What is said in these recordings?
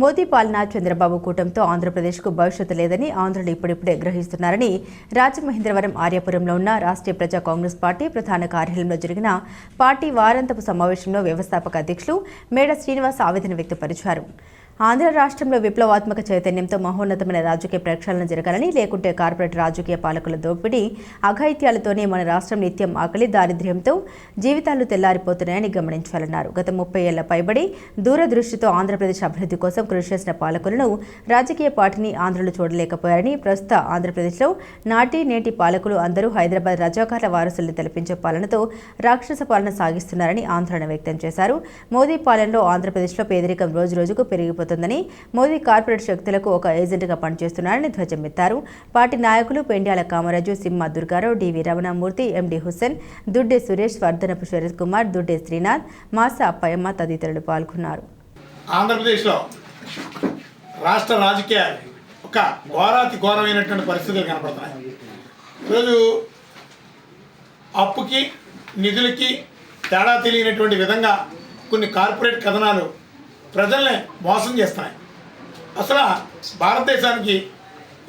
మోదీ పాలన చంద్రబాబు కూటమితో ఆంధ్రప్రదేశ్కు భవిష్యత్తు లేదని ఆంధ్రులు ఇప్పుడిప్పుడే గ్రహిస్తున్నారని రాజమహేంద్రవరం ఆర్యాపురంలో ఉన్న రాష్ట్రీయ ప్రజా కాంగ్రెస్ పార్టీ ప్రధాన కార్యాలయంలో జరిగిన పార్టీ వారాంతపు సమావేశంలో వ్యవస్థాపక అధ్యక్షులు మేడ శ్రీనివాస్ ఆవేదన వ్యక్తపరిచారు. ఆంధ్ర రాష్ట్రంలో విప్లవాత్మక చైతన్యంతో మహోన్నతమైన రాజకీయ ప్రక్షాళన జరగాలని లేకుంటే కార్పొరేట్ రాజకీయ పాలకుల దోపిడీ అఘాయిత్యాలతోనే మన రాష్ట్రం నిత్యం ఆకలి దారిద్ర్యంతో జీవితాలు తెల్లారిపోతున్నాయని గమనించాలన్నారు. గత ముప్పై ఏళ్ళ పైబడి దూరదృష్టితో ఆంధ్రప్రదేశ్ అభివృద్ధి కోసం కృషి చేసిన పాలకులను రాజకీయ పార్టీని ఆంధ్రులు చూడలేకపోయారని ప్రస్తుత ఆంధ్రప్రదేశ్లో నాటి నేటి పాలకులు అందరూ హైదరాబాద్ రజాకార్ల వారసుల్ని తలపించే పాలనతో రాక్షస పాలన సాగిస్తున్నారని ఆందోళన వ్యక్తం చేశారు. మోదీ పాలనలో ఆంధ్రప్రదేశ్లో పేదరికం రోజు రోజుకు పెరిగిపోతుందని మోదీ కార్పొరేట్ శక్తులకు ఒక ఏజెంట్గా పనిచేస్తున్నారని ధ్వజమెత్తారు పార్టీ నాయకులు Pendyala Kamaraju Simha Durgarao D V Ramanamurthy M D Hussain Dudde Suresh Vardhanapu Sarath Kumar దుడ్డే శ్రీనాథ్ మాస అప్పయమ్మ తదితరులు పాల్గొన్నారు. ఆంధ్రప్రదేశ్లో రాష్ట్ర రాజకీయాలు ఒక ఘోరాతి ఘోరమైనటువంటి పరిస్థితులు కనపడుతున్నాయి. ఈరోజు అప్పుకి నిధులకి తేడా తెలియనటువంటి విధంగా కొన్ని కార్పొరేట్ కథనాలు ప్రజల్ని మోసం చేస్తున్నాయి అసలు భారతదేశానికి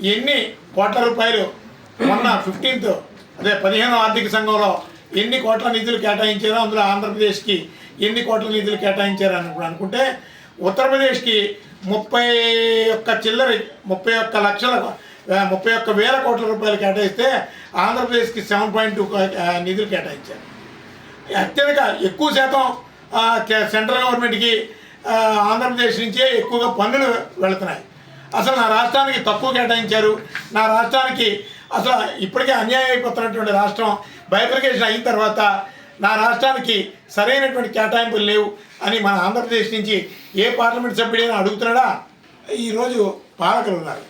ఎన్ని కోట్ల రూపాయలు మొన్న ఫిఫ్టీన్త్ అదే పదిహేను ఆర్థిక సంఘంలో ఎన్ని కోట్ల నిధులు కేటాయించారో అందులో ఆంధ్రప్రదేశ్కి ఎన్ని కోట్ల నిధులు కేటాయించారు అని అనుకుంటే ఉత్తరప్రదేశ్కి ముప్పై ఒక్క చిల్లర ముప్పై ఒక్క లక్షల ముప్పై ఒక్క వేల కోట్ల రూపాయలు కేటాయిస్తే ఆంధ్రప్రదేశ్కి సెవెన్ పాయింట్ టూ నిధులు కేటాయించారు. అత్యధిక ఎక్కువ శాతం సెంట్రల్ గవర్నమెంట్కి ఆంధ్రప్రదేశ్ నుంచే ఎక్కువగా పన్నులు వెళుతున్నాయి. అసలు నా రాష్ట్రానికి తక్కువ కేటాయించారు. నా రాష్ట్రానికి అసలు ఇప్పటికే అన్యాయం అయిపోతున్నటువంటి రాష్ట్రం బైఫర్కేషన్ అయిన తర్వాత నా రాష్ట్రానికి సరైనటువంటి కేటాయింపులు లేవు అని మన ఆంధ్రప్రదేశ్ నుంచి ఏ పార్లమెంట్ సభ్యుడైనా అడుగుతున్నాడా? ఈరోజు పాలకులు ఉన్నారు.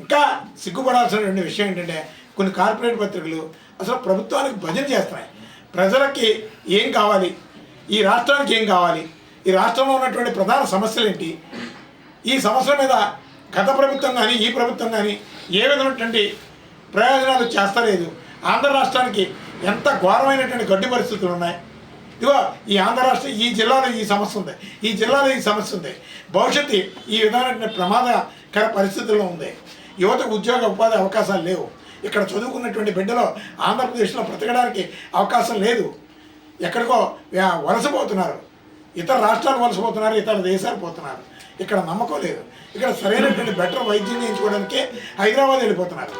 ఇంకా సిగ్గుపడాల్సినటువంటి విషయం ఏంటంటే కొన్ని కార్పొరేట్ పత్రికలు అసలు ప్రభుత్వానికి భజన చేస్తున్నాయి. ప్రజలకి ఏం కావాలి? ఈ రాష్ట్రానికి ఏం కావాలి? ఈ రాష్ట్రంలో ఉన్నటువంటి ప్రధాన సమస్యలు ఏంటి ఈ సమస్యల మీద గత ప్రభుత్వం కానీ ఈ ప్రభుత్వం కానీ ఏ విధమైనటువంటి ప్రయోజనాలు చేస్తలేదు? ఆంధ్ర రాష్ట్రానికి ఎంత ఘోరమైనటువంటి గడ్డి పరిస్థితులు ఉన్నాయి? ఇదిగో ఈ ఆంధ్ర రాష్ట్రం ఈ జిల్లాలో ఈ సమస్య ఉంది. ఈ జిల్లాలో ఈ సమస్య ఉంది. భవిష్యత్తు ఈ విధమైనటువంటి ప్రమాదకర పరిస్థితుల్లో ఉంది. యువతకు ఉద్యోగ ఉపాధి అవకాశాలు లేవు. ఇక్కడ చదువుకున్నటువంటి బిడ్డలో ఆంధ్రప్రదేశ్లో బ్రతకడానికి అవకాశం లేదు. ఎక్కడికో వలసపోతున్నారు ఇతర రాష్ట్రాలు వలసపోతున్నారు ఇతర దేశాలు పోతున్నారు. ఇక్కడ నమ్మకం లేదు. ఇక్కడ సరైనటువంటి బెటర్ వైద్యం చేయించుకోవడానికి హైదరాబాద్ వెళ్ళిపోతున్నారు.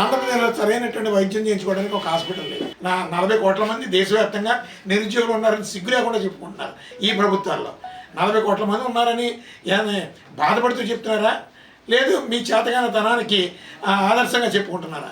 ఆంధ్రప్రదేశ్లో సరైనటువంటి వైద్యం చేయించుకోవడానికి ఒక హాస్పిటల్ లేదు. నా నలభై కోట్ల మంది దేశవ్యాప్తంగా నిరుద్యోగులు ఉన్నారని సిగ్గు లేకుండా చెప్పుకుంటున్నారు ఈ ప్రభుత్వాల్లో. నలభై కోట్ల మంది ఉన్నారని బాధపడుతూ చెప్తున్నారా? లేదు మీ చేతగాన ధనానికి ఆదర్శంగా చెప్పుకుంటున్నారా?